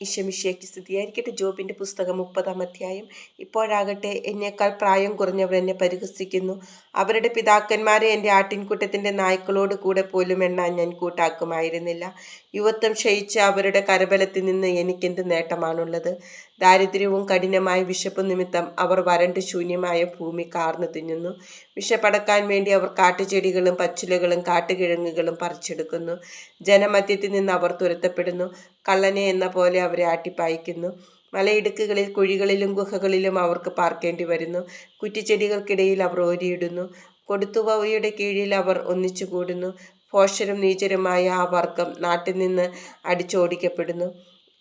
ഈശമിഷിയയ്ക്ക് ആയിരിക്കട്ടെ ജോബിന്റെ പുസ്തകം മുപ്പതാം അധ്യായം. ഇപ്പോഴാകട്ടെ എന്നേക്കാൾ പ്രായം കുറഞ്ഞവർ എന്നെ പരിഹസിക്കുന്നു. അവരുടെ പിതാക്കന്മാരെ എന്റെ ആട്ടിൻകൂട്ടത്തിന്റെ നായ്ക്കളോട് കൂടെ പോലും എണ്ണാൻ ഞാൻ കൂട്ടാക്കുമായിരുന്നില്ല. യുവത്വം ക്ഷയിച്ച അവരുടെ കരബലത്തിൽ നിന്ന് എനിക്കെന്ത് നേട്ടമാണുള്ളത്? ദാരിദ്ര്യവും കഠിനമായ വിശപ്പ് നിമിത്തം അവർ വരണ്ട് ശൂന്യമായ ഭൂമി കാർന്നു തിന്നുന്നു. വിഷപ്പടക്കാൻ വേണ്ടി അവർ കാട്ടുചെടികളും പച്ചിലകളും കാട്ടുകിഴങ്ങുകളും പറിച്ചെടുക്കുന്നു. ജനമധ്യത്തിൽ നിന്ന് അവർ തുരത്തപ്പെടുന്നു. കള്ളനെ എന്ന പോലെ അവരെ ആട്ടിപ്പായിക്കുന്നു. മലയിടുക്കുകളിൽ കുഴികളിലും ഗുഹകളിലും അവർക്ക് പാർക്കേണ്ടി വരുന്നു. കുറ്റിച്ചെടികൾക്കിടയിൽ അവർ ഓരിയിടുന്നു. കൊടുത്തുവയുടെ കീഴിൽ അവർ ഒന്നിച്ചു കൂടുന്നു ഭോഷരും നീചരുമായ ആ വർഗം നാട്ടിൽ നിന്ന് അടിച്ചോടിക്കപ്പെടുന്നു.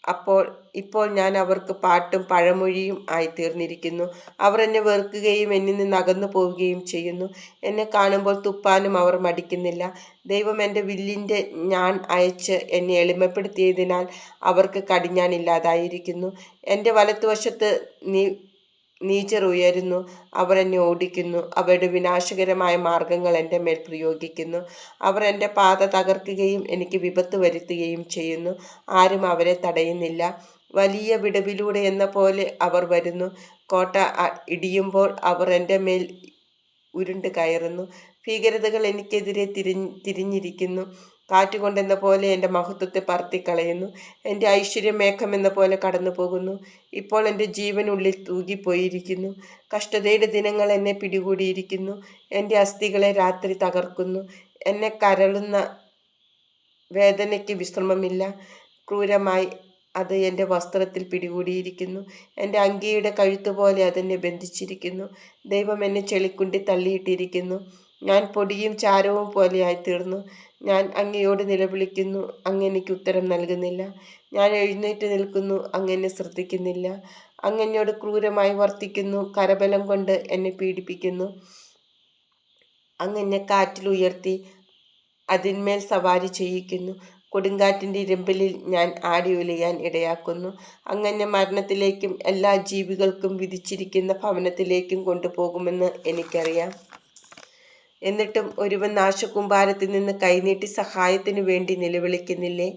അപ്പോൾ ഇപ്പോൾ ഞാൻ അവർക്ക് പാട്ടും പഴമൊഴിയും ആയിത്തീർന്നിരിക്കുന്നു അവർ എന്നെ വെറുക്കുകയും എന്നിൽ നിന്ന് അകന്നു പോവുകയും ചെയ്യുന്നു. എന്നെ കാണുമ്പോൾ തുപ്പാനും അവർ മടിക്കുന്നില്ല. ദൈവം എന്റെ വില്ലിന്റെ ഞാൻ അയച്ച് എന്നെ എളിമപ്പെടുത്തിയതിനാൽ അവർക്ക് കടിഞ്ഞാനില്ലാതായിരിക്കുന്നു എന്റെ വലത്തുവശത്ത് നീ നീച്ചർ ഉയരുന്നു. അവർ എന്നെ ഓടിക്കുന്നു. അവരുടെ വിനാശകരമായ മാർഗങ്ങൾ എന്റെ മേൽ പ്രയോഗിക്കുന്നു. അവർ എന്റെ പാത തകർക്കുകയും എനിക്ക് വിപത്ത് വരുത്തുകയും ചെയ്യുന്നു. ആരും അവരെ തടയുന്നില്ല. വലിയ വിടവിലൂടെ എന്ന പോലെ അവർ വരുന്നു. കോട്ട ഇടിയുമ്പോൾ അവർ എന്റെ മേൽ ഉരുണ്ട് കയറുന്നു. ഭീകരതകൾ എനിക്കെതിരെ തിരി തിരിഞ്ഞിരിക്കുന്നു. കാറ്റുകൊണ്ടെന്ന പോലെ എന്റെ മഹത്വത്തെ പറത്തിക്കളയുന്നു. എന്റെ ഐശ്വര്യം മേഘമെന്ന പോലെ കടന്നു പോകുന്നു ഇപ്പോൾ എന്റെ ജീവനുള്ളിൽ തൂകിപ്പോയിരിക്കുന്നു. കഷ്ടതയുടെ ദിനങ്ങൾ എന്നെ പിടികൂടിയിരിക്കുന്നു. എന്റെ അസ്ഥികളെ രാത്രി തകർക്കുന്നു. എന്നെ കരളുന്ന വേദനയ്ക്ക് വിശ്രമമില്ല. ക്രൂരമായി അത് എന്റെ വസ്ത്രത്തിൽ പിടികൂടിയിരിക്കുന്നു. എന്റെ അങ്കിയുടെ കഴുത്തുപോലെ അതെന്നെ ബന്ധിച്ചിരിക്കുന്നു. ദൈവം എന്നെ ചെളിക്കുണ്ടി തള്ളിയിട്ടിരിക്കുന്നു. ഞാൻ പൊടിയും ചാരവും പോലെയായി തീർന്നു ഞാൻ അങ്ങയോട് നിലവിളിക്കുന്നു അങ്ങ് ഉത്തരം നൽകുന്നില്ല. ഞാൻ എഴുന്നേറ്റ് നിൽക്കുന്നു അങ്ങനെ ശ്രദ്ധിക്കുന്നില്ല. അങ്ങനോട് ക്രൂരമായി വർത്തിക്കുന്നു കരബലം കൊണ്ട് എന്നെ പീഡിപ്പിക്കുന്നു. അങ്ങനെ കാറ്റിൽ ഉയർത്തി അതിന്മേൽ സവാരി ചെയ്യിക്കുന്നു. കൊടുങ്കാറ്റിന്റെ ഇരമ്പലിൽ ഞാൻ ആടി ഉലയാൻ ഇടയാക്കുന്നു. അങ്ങനെ മരണത്തിലേക്കും എല്ലാ ജീവികൾക്കും വിധിച്ചിരിക്കുന്ന ഭവനത്തിലേക്കും കൊണ്ടുപോകുമെന്ന് എനിക്കറിയാം. എന്നിട്ടും ഒരുവൻ നാശകുമ്പാരത്തിൽ നിന്ന് കൈനീട്ടി സഹായത്തിനു വേണ്ടി നിലവിളിക്കുന്നില്ലേ?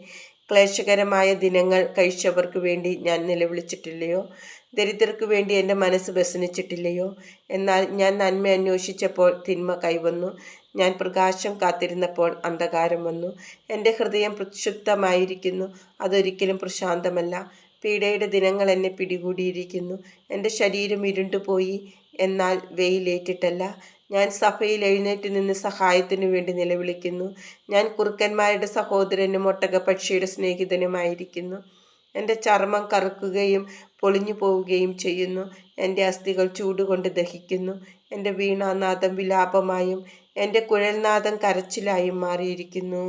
ക്ലേശകരമായ ദിനങ്ങൾ കഴിച്ചവർക്ക് വേണ്ടി ഞാൻ നിലവിളിച്ചിട്ടില്ലയോ? ദരിദ്രർക്ക് വേണ്ടി എന്റെ മനസ്സ് വ്യസനിച്ചിട്ടില്ലയോ? എന്നാൽ ഞാൻ നന്മ അന്വേഷിച്ചപ്പോൾ തിന്മ കൈവന്നു. ഞാൻ പ്രകാശം കാത്തിരുന്നപ്പോൾ അന്ധകാരം വന്നു. എന്റെ ഹൃദയം പ്രക്ഷുബ്ധമായിരിക്കുന്നു. അതൊരിക്കലും പ്രശാന്തമല്ല. പീഡയുടെ ദിനങ്ങൾ എന്നെ പിടികൂടിയിരിക്കുന്നു. എന്റെ ശരീരം ഇരുണ്ടുപോയി എന്നാൽ വെയിലേറ്റിട്ടല്ല. ഞാൻ സഭയിൽ എഴുന്നേറ്റ് നിന്ന് സഹായത്തിനു വേണ്ടി നിലവിളിക്കുന്നു. ഞാൻ കുറുക്കന്മാരുടെ സഹോദരനും ഒട്ടകപക്ഷിയുടെ സ്നേഹിതനുമായിരിക്കുന്നു. എന്റെ ചർമ്മം കറുക്കുകയും പൊളിഞ്ഞു പോവുകയും ചെയ്യുന്നു. എന്റെ അസ്ഥികൾ ചൂടുകൊണ്ട് ദഹിക്കുന്നു. എന്റെ വീണാനാദം വിലാപമായും എന്റെ കുഴൽനാദം കരച്ചിലായും മാറിയിരിക്കുന്നു.